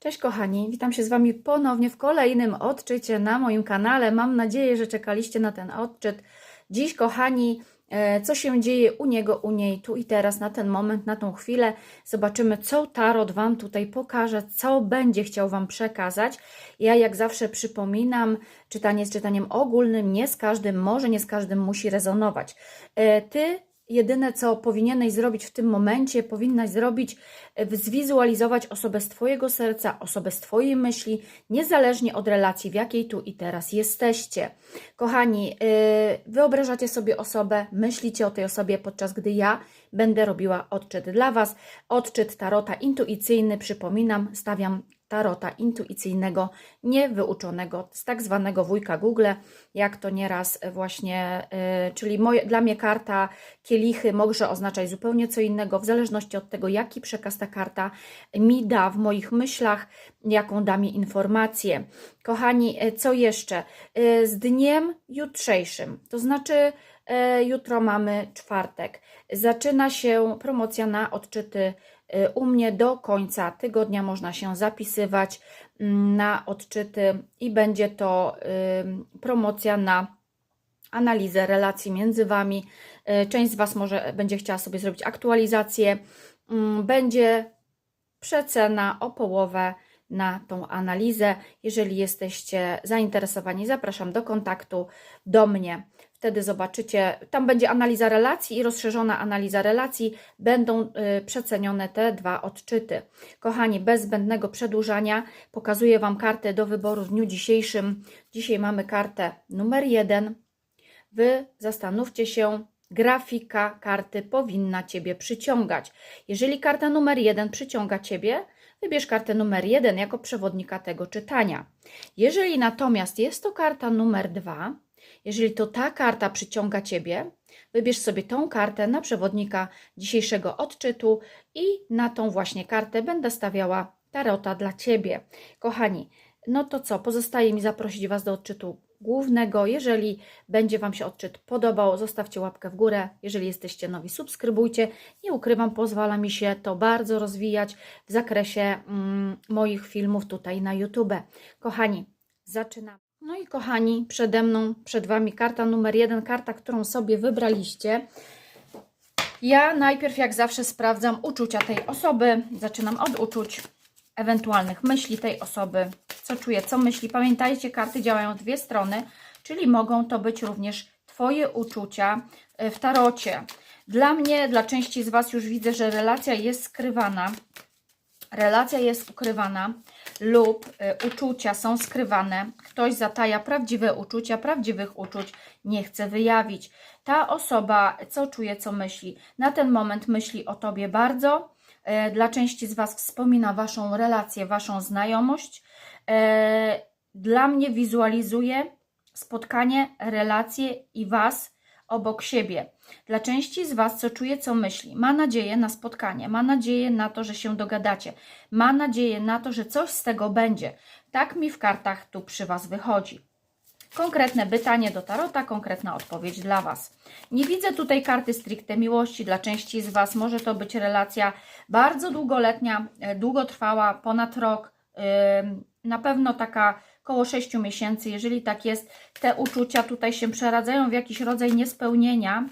Cześć kochani, witam się z Wami ponownie w kolejnym odczycie na moim kanale. Mam nadzieję, że czekaliście na ten odczyt. Dziś, kochani, e, co się dzieje u niego, u niej, tu i teraz, na ten moment, na tą chwilę. Zobaczymy, co Tarot Wam tutaj pokaże, co będzie chciał Wam przekazać. Ja, jak zawsze, przypominam, czytanie jest czytaniem ogólnym, nie z każdym może, nie z każdym musi rezonować. E, Ty jedyne, co powinieneś zrobić w tym momencie, powinnaś zrobić, e, zwizualizować osobę z Twojego serca, osobę z Twojej myśli, niezależnie od relacji, w jakiej tu i teraz jesteście. Kochani, yy, wyobrażacie sobie osobę, myślicie o tej osobie, podczas gdy ja będę robiła odczyt dla Was. Odczyt tarota intuicyjny, przypominam, stawiam tarota intuicyjnego, niewyuczonego z tak zwanego wujka Google, jak to nieraz właśnie, yy, czyli moje, dla mnie karta kielichy może oznaczać zupełnie co innego, w zależności od tego, jaki przekaz ta karta mi da w moich myślach, jaką da mi informację. Kochani, yy, co jeszcze? Yy, z dniem jutrzejszym, to znaczy jutro mamy czwartek, zaczyna się promocja na odczyty U mnie do końca tygodnia można się zapisywać mm, na odczyty i będzie to y, promocja na analizę relacji między Wami. Y, część z Was może będzie chciała sobie zrobić aktualizację. Mm, Będzie przecena o połowę na tą analizę. Jeżeli jesteście zainteresowani, zapraszam do kontaktu do mnie. Wtedy zobaczycie, tam będzie analiza relacji i rozszerzona analiza relacji. Będą y, przecenione te dwa odczyty. Kochani, bez zbędnego przedłużania pokazuję Wam kartę do wyboru w dniu dzisiejszym. Dzisiaj mamy kartę numer jeden. Wy zastanówcie się, grafika karty powinna Ciebie przyciągać. Jeżeli karta numer jeden przyciąga Ciebie, wybierz kartę numer jeden jako przewodnika tego czytania. Jeżeli natomiast jest to karta numer dwa, jeżeli to ta karta przyciąga Ciebie, wybierz sobie tą kartę na przewodnika dzisiejszego odczytu i na tą właśnie kartę będę stawiała tarota dla Ciebie. Kochani, no to co? Pozostaje mi zaprosić Was do odczytu głównego. Jeżeli będzie Wam się odczyt podobał, zostawcie łapkę w górę. Jeżeli jesteście nowi, subskrybujcie. Nie ukrywam, pozwala mi się to bardzo rozwijać w zakresie mm, moich filmów tutaj na YouTube. Kochani, zaczynamy. No i kochani, przede mną, przed Wami karta numer jeden, karta, którą sobie wybraliście. Ja najpierw, jak zawsze, sprawdzam uczucia tej osoby. Zaczynam od uczuć, ewentualnych myśli tej osoby, co czuje, co myśli. Pamiętajcie, karty działają dwie strony, czyli mogą to być również Twoje uczucia e, w tarocie. Dla mnie, dla części z Was już widzę, że relacja jest skrywana. Relacja jest ukrywana lub y, uczucia są skrywane. Ktoś zataja prawdziwe uczucia, prawdziwych uczuć nie chce wyjawić. Ta osoba, co czuje, co myśli, na ten moment myśli o Tobie bardzo. Y, Dla części z Was wspomina Waszą relację, Waszą znajomość. Y, Dla mnie wizualizuje spotkanie, relacje i Was obok siebie. Dla części z Was, co czuje, co myśli, ma nadzieję na spotkanie, ma nadzieję na to, że się dogadacie, ma nadzieję na to, że coś z tego będzie. Tak mi w kartach tu przy Was wychodzi. Konkretne pytanie do tarota, konkretna odpowiedź dla Was. Nie widzę tutaj karty stricte miłości. Dla części z Was może to być relacja bardzo długoletnia, e, długotrwała, ponad rok, na pewno taka około 6 miesięcy. Jeżeli tak jest, te uczucia tutaj się przeradzają w jakiś rodzaj niespełnienia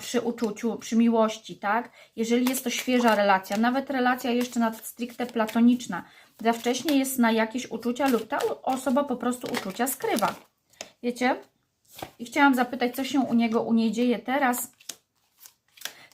przy uczuciu, przy miłości, tak? Jeżeli jest to świeża relacja, nawet relacja jeszcze nad stricte platoniczna, za wcześnie jest na jakieś uczucia lub ta osoba po prostu uczucia skrywa. Wiecie? I chciałam zapytać, co się u niego, u niej dzieje teraz.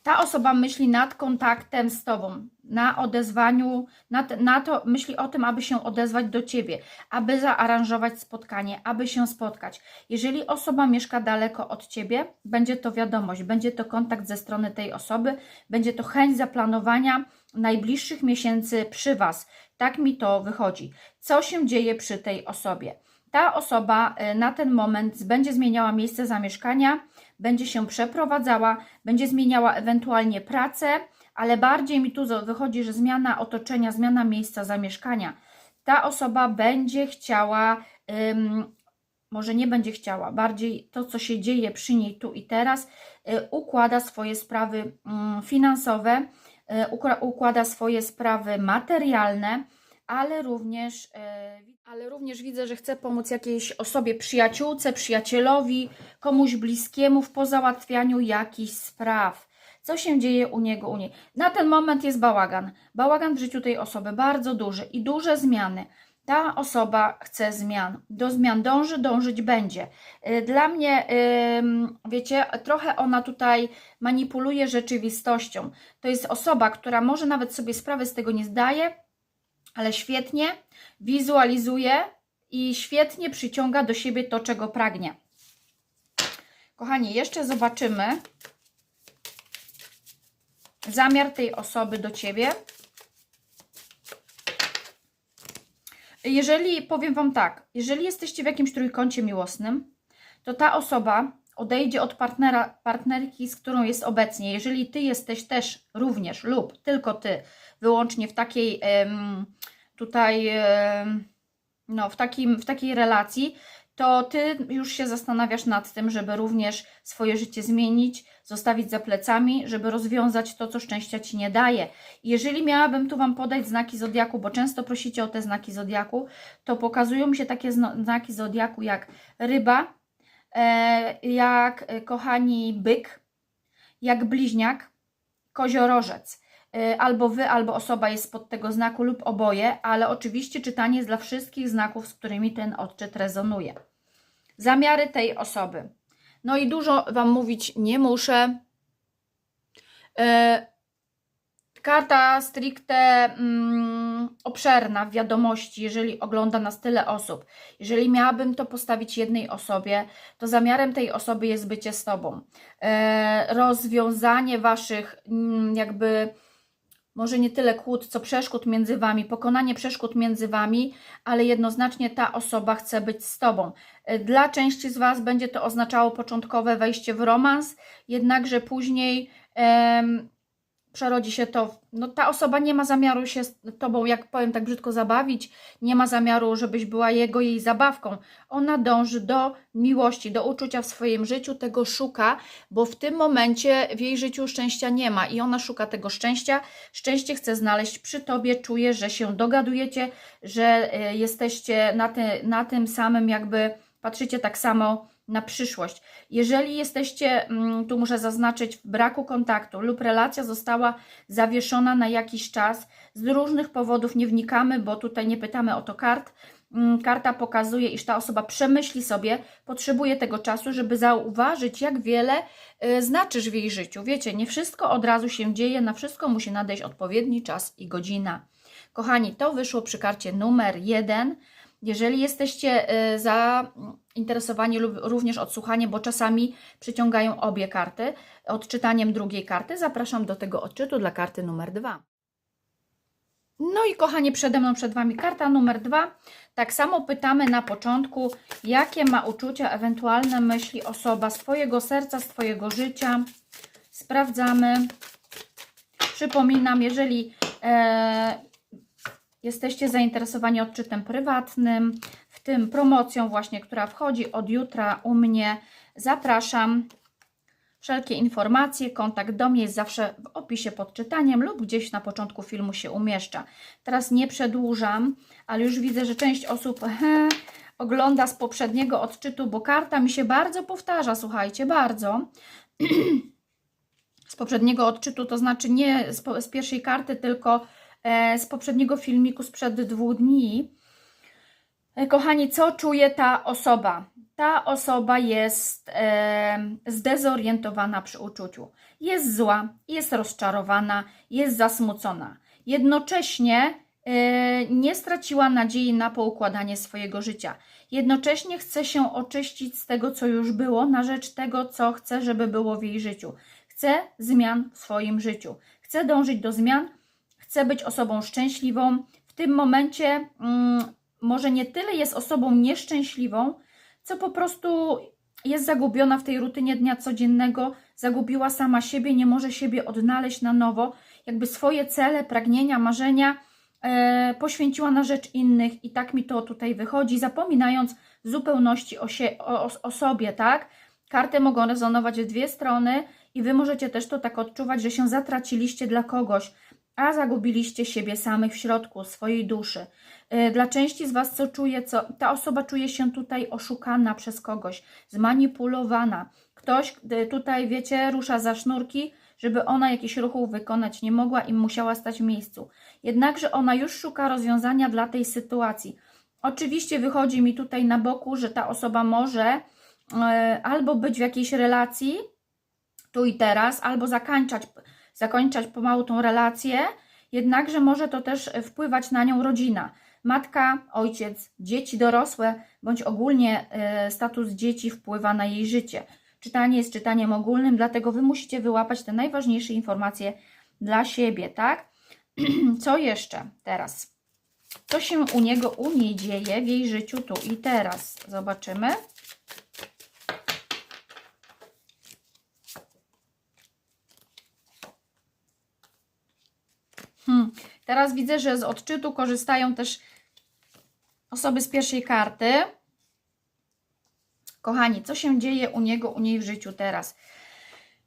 Ta osoba myśli nad kontaktem z Tobą, na odezwaniu, na, na to, myśli o tym, aby się odezwać do Ciebie, aby zaaranżować spotkanie, aby się spotkać. Jeżeli osoba mieszka daleko od Ciebie, będzie to wiadomość, będzie to kontakt ze strony tej osoby, będzie to chęć zaplanowania najbliższych miesięcy przy Was. Tak mi to wychodzi. Co się dzieje przy tej osobie? Ta osoba y, na ten moment będzie zmieniała miejsce zamieszkania, będzie się przeprowadzała, będzie zmieniała ewentualnie pracę, ale bardziej mi tu wychodzi, że zmiana otoczenia, zmiana miejsca zamieszkania. Ta osoba będzie chciała, ym, może nie będzie chciała, bardziej to, co się dzieje przy niej tu i teraz, y, układa swoje sprawy mm, finansowe, y, układa swoje sprawy materialne, ale również, e, ale również widzę, że chce pomóc jakiejś osobie, przyjaciółce, przyjacielowi, komuś bliskiemu w pozałatwianiu jakichś spraw. Co się dzieje u niego, u niej? Na ten moment jest bałagan. Bałagan w życiu tej osoby bardzo duży i duże zmiany. Ta osoba chce zmian. Do zmian dąży, dążyć będzie. Y, Dla mnie, wiecie, trochę ona tutaj manipuluje rzeczywistością. To jest osoba, która może nawet sobie sprawy z tego nie zdaje, ale świetnie wizualizuje i świetnie przyciąga do siebie to, czego pragnie. Kochani, jeszcze zobaczymy zamiar tej osoby do ciebie. Jeżeli powiem Wam tak, jeżeli jesteście w jakimś trójkącie miłosnym, to ta osoba odejdzie od partnera, partnerki, z którą jest obecnie. Jeżeli Ty jesteś też również lub tylko Ty wyłącznie w takiej tutaj no, w, takim, w takiej relacji, to Ty już się zastanawiasz nad tym, żeby również swoje życie zmienić, zostawić za plecami, żeby rozwiązać to, co szczęścia Ci nie daje. Jeżeli miałabym tu Wam podać znaki zodiaku, bo często prosicie o te znaki zodiaku, to pokazują mi się takie znaki zodiaku jak ryba, jak e, kochani byk, jak bliźniak, koziorożec. E, Albo wy, albo osoba jest spod tego znaku, lub oboje, ale oczywiście czytanie jest dla wszystkich znaków, z którymi ten odczyt rezonuje. Zamiary tej osoby. No i dużo Wam mówić nie muszę. E, Karta stricte mm, obszerna w wiadomości, jeżeli ogląda nas tyle osób. Jeżeli miałabym to postawić jednej osobie, to zamiarem tej osoby jest bycie z Tobą. E, rozwiązanie Waszych mm, jakby może nie tyle kłód, co przeszkód między Wami, pokonanie przeszkód między Wami, ale jednoznacznie ta osoba chce być z Tobą. E, Dla części z Was będzie to oznaczało początkowe wejście w romans, jednakże później przerodzi się to, no ta osoba nie ma zamiaru się z Tobą, jak powiem tak brzydko, zabawić, nie ma zamiaru, żebyś była jego, jej zabawką. Ona dąży do miłości, do uczucia w swoim życiu, tego szuka, bo w tym momencie w jej życiu szczęścia nie ma i ona szuka tego szczęścia. Szczęście chce znaleźć przy Tobie, czuje, że się dogadujecie, że e, jesteście na, ty, na tym samym jakby, patrzycie tak samo na przyszłość. Jeżeli jesteście, mm, tu muszę zaznaczyć, w braku kontaktu lub relacja została zawieszona na jakiś czas, z różnych powodów nie wnikamy, bo tutaj nie pytamy o to kart. Mm, Karta pokazuje, iż ta osoba przemyśli sobie, potrzebuje tego czasu, żeby zauważyć, jak wiele y, znaczysz w jej życiu. Wiecie, nie wszystko od razu się dzieje, na wszystko musi nadejść odpowiedni czas i godzina. Kochani, to wyszło przy karcie numer jeden. Jeżeli jesteście y, zainteresowani lub również odsłuchaniem, bo czasami przyciągają obie karty, odczytaniem drugiej karty, zapraszam do tego odczytu dla karty numer dwa. No i kochani, przede mną, przed Wami karta numer dwa. Tak samo pytamy na początku, jakie ma uczucia, ewentualne myśli osoba z Twojego serca, z Twojego życia. Sprawdzamy. Przypominam, jeżeli e, jesteście zainteresowani odczytem prywatnym, w tym promocją właśnie, która wchodzi od jutra u mnie, zapraszam. Wszelkie informacje, kontakt do mnie jest zawsze w opisie pod czytaniem lub gdzieś na początku filmu się umieszcza. Teraz nie przedłużam, ale już widzę, że część osób he, ogląda z poprzedniego odczytu, bo karta mi się bardzo powtarza, słuchajcie, bardzo. z poprzedniego odczytu, to znaczy nie z, z pierwszej karty, tylko z poprzedniego filmiku sprzed dwóch dni. E, Kochani, co czuje ta osoba? Ta osoba jest e, zdezorientowana przy uczuciu. Jest zła, jest rozczarowana, jest zasmucona. Jednocześnie e, nie straciła nadziei na poukładanie swojego życia. Jednocześnie chce się oczyścić z tego, co już było, na rzecz tego, co chce, żeby było w jej życiu. Chce zmian w swoim życiu. Chce dążyć do zmian, chce być osobą szczęśliwą. W tym momencie mm, może nie tyle jest osobą nieszczęśliwą, co po prostu jest zagubiona w tej rutynie dnia codziennego, zagubiła sama siebie, nie może siebie odnaleźć na nowo, jakby swoje cele, pragnienia, marzenia e, poświęciła na rzecz innych i tak mi to tutaj wychodzi, zapominając w zupełności o, sie, o, o, sobie, tak? Karty mogą rezonować w dwie strony i Wy możecie też to tak odczuwać, że się zatraciliście dla kogoś, a zagubiliście siebie samych w środku swojej duszy. Y, Dla części z Was, co czuje, co ta osoba czuje się tutaj oszukana przez kogoś, zmanipulowana. Ktoś y, tutaj, wiecie, rusza za sznurki, żeby ona jakichś ruchów wykonać nie mogła i musiała stać w miejscu. Jednakże ona już szuka rozwiązania dla tej sytuacji. Oczywiście wychodzi mi tutaj na boku, że ta osoba może e, albo być w jakiejś relacji tu i teraz, albo zakończać, zakończać pomału tą relację, jednakże może to też wpływać na nią rodzina. Matka, ojciec, dzieci dorosłe, bądź ogólnie e, status dzieci wpływa na jej życie. Czytanie jest czytaniem ogólnym, dlatego Wy musicie wyłapać te najważniejsze informacje dla siebie, tak? Co jeszcze teraz? Co się u niego, u niej dzieje w jej życiu tu i teraz? Zobaczymy. Teraz widzę, że z odczytu korzystają też osoby z pierwszej karty. Kochani, co się dzieje u niego, u niej w życiu teraz?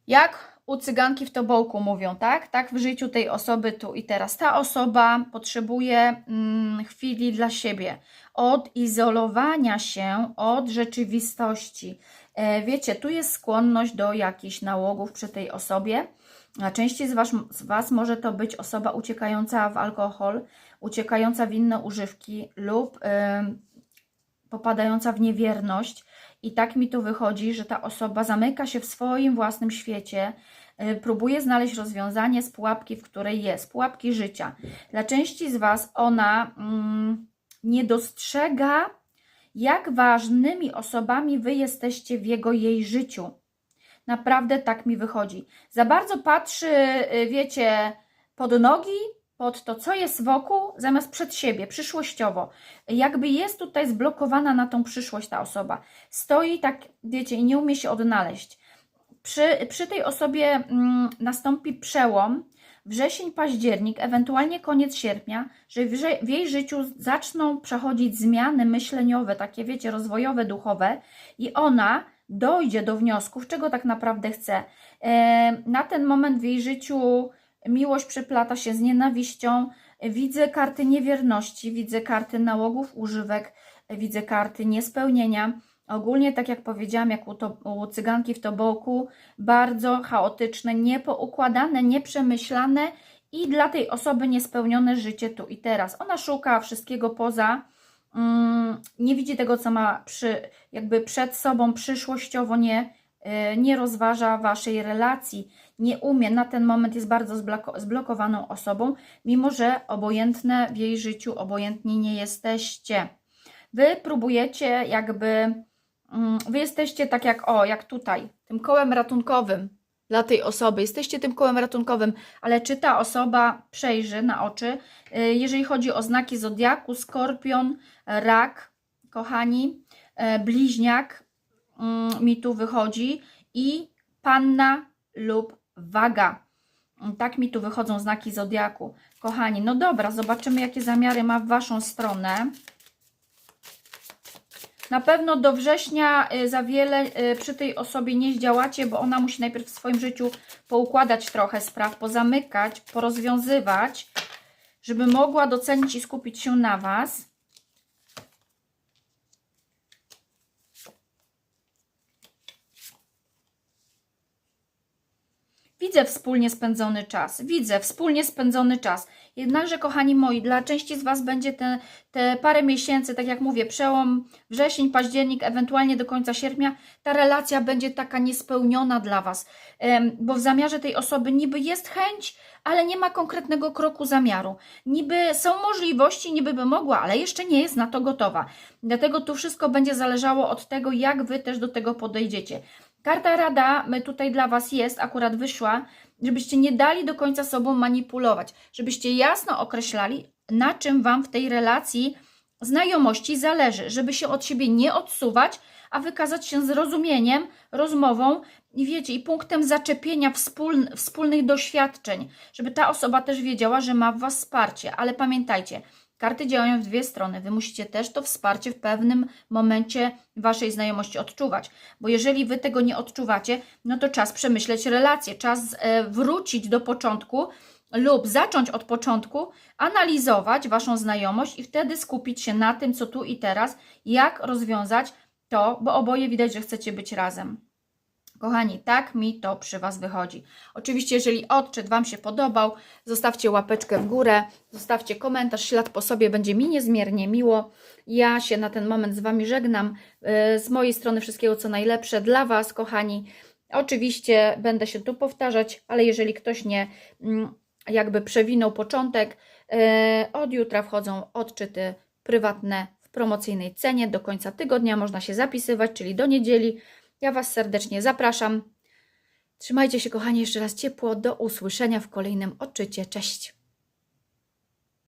Jak u cyganki w tobołku mówią, tak? Tak w życiu tej osoby tu i teraz. Ta osoba potrzebuje mm, chwili dla siebie, odizolowania się od rzeczywistości. E, wiecie, tu jest skłonność do jakichś nałogów przy tej osobie. A części z was, z was może to być osoba uciekająca w alkohol, uciekająca w inne używki lub popadająca w niewierność. I tak mi to wychodzi, że ta osoba zamyka się w swoim własnym świecie, y, próbuje znaleźć rozwiązanie z pułapki, w której jest, pułapki życia. Dla części z Was ona mm, nie dostrzega, jak ważnymi osobami Wy jesteście w jego, jej życiu. Naprawdę tak mi wychodzi. Za bardzo patrzy, y, wiecie, pod nogi, pod to, co jest wokół, zamiast przed siebie, przyszłościowo. Jakby jest tutaj zblokowana na tą przyszłość ta osoba. Stoi tak, wiecie, i nie umie się odnaleźć. Przy, przy tej osobie mm, nastąpi przełom, wrzesień, październik, ewentualnie koniec sierpnia, że w, w jej życiu zaczną przechodzić zmiany myśleniowe, takie wiecie, rozwojowe, duchowe i ona dojdzie do wniosków, czego tak naprawdę chce. E, na ten moment w jej życiu miłość przeplata się z nienawiścią. Widzę karty niewierności, widzę karty nałogów, używek, widzę karty niespełnienia. Ogólnie, tak jak powiedziałam, jak u, to, u cyganki w tobołku, bardzo chaotyczne, niepoukładane, nieprzemyślane i dla tej osoby niespełnione życie tu i teraz. Ona szuka wszystkiego poza, nie widzi tego, co ma przy, jakby przed sobą przyszłościowo, nie, y, nie rozważa waszej relacji, nie umie, na ten moment jest bardzo zbloko, zblokowaną osobą, mimo że obojętne w jej życiu, obojętni nie jesteście. Wy próbujecie jakby, mm, wy jesteście tak jak, o, jak tutaj, tym kołem ratunkowym dla tej osoby. Jesteście tym kołem ratunkowym, ale czy ta osoba przejrzy na oczy, y, jeżeli chodzi o znaki zodiaku, skorpion, rak, kochani, e, bliźniak mm, mi tu wychodzi i panna lub waga. Tak mi tu wychodzą znaki zodiaku. Kochani, no dobra, zobaczymy, jakie zamiary ma w Waszą stronę. Na pewno do września y, za wiele y, przy tej osobie nie zdziałacie, bo ona musi najpierw w swoim życiu poukładać trochę spraw, pozamykać, porozwiązywać, żeby mogła docenić i skupić się na Was. Widzę wspólnie spędzony czas, widzę wspólnie spędzony czas. Jednakże, kochani moi, dla części z Was będzie te, te parę miesięcy, tak jak mówię, przełom wrzesień, październik, ewentualnie do końca sierpnia, ta relacja będzie taka niespełniona dla Was, bo w zamiarze tej osoby niby jest chęć, ale nie ma konkretnego kroku zamiaru. Niby są możliwości, niby by mogła, ale jeszcze nie jest na to gotowa. Dlatego tu wszystko będzie zależało od tego, jak Wy też do tego podejdziecie. Karta rada my tutaj dla Was jest, akurat wyszła, żebyście nie dali do końca sobą manipulować, żebyście jasno określali, na czym Wam w tej relacji znajomości zależy, żeby się od siebie nie odsuwać, a wykazać się zrozumieniem, rozmową i wiecie, i punktem zaczepienia wspóln wspólnych doświadczeń, żeby ta osoba też wiedziała, że ma w Was wsparcie. Ale pamiętajcie, karty działają w dwie strony. Wy musicie też to wsparcie w pewnym momencie Waszej znajomości odczuwać, bo jeżeli Wy tego nie odczuwacie, no to czas przemyśleć relacje, czas e, wrócić do początku lub zacząć od początku, analizować Waszą znajomość i wtedy skupić się na tym, co tu i teraz, jak rozwiązać to, bo oboje widać, że chcecie być razem. Kochani, tak mi to przy Was wychodzi. Oczywiście, jeżeli odczyt Wam się podobał, zostawcie łapeczkę w górę, zostawcie komentarz, ślad po sobie, będzie mi niezmiernie miło. Ja się na ten moment z Wami żegnam. Yy, Z mojej strony wszystkiego co najlepsze dla Was, kochani. Oczywiście będę się tu powtarzać, ale jeżeli ktoś nie mm, jakby przewinął początek, yy, od jutra wchodzą odczyty prywatne w promocyjnej cenie. Do końca tygodnia można się zapisywać, czyli do niedzieli. Ja Was serdecznie zapraszam. Trzymajcie się, kochani, jeszcze raz ciepło. Do usłyszenia w kolejnym odczycie. Cześć!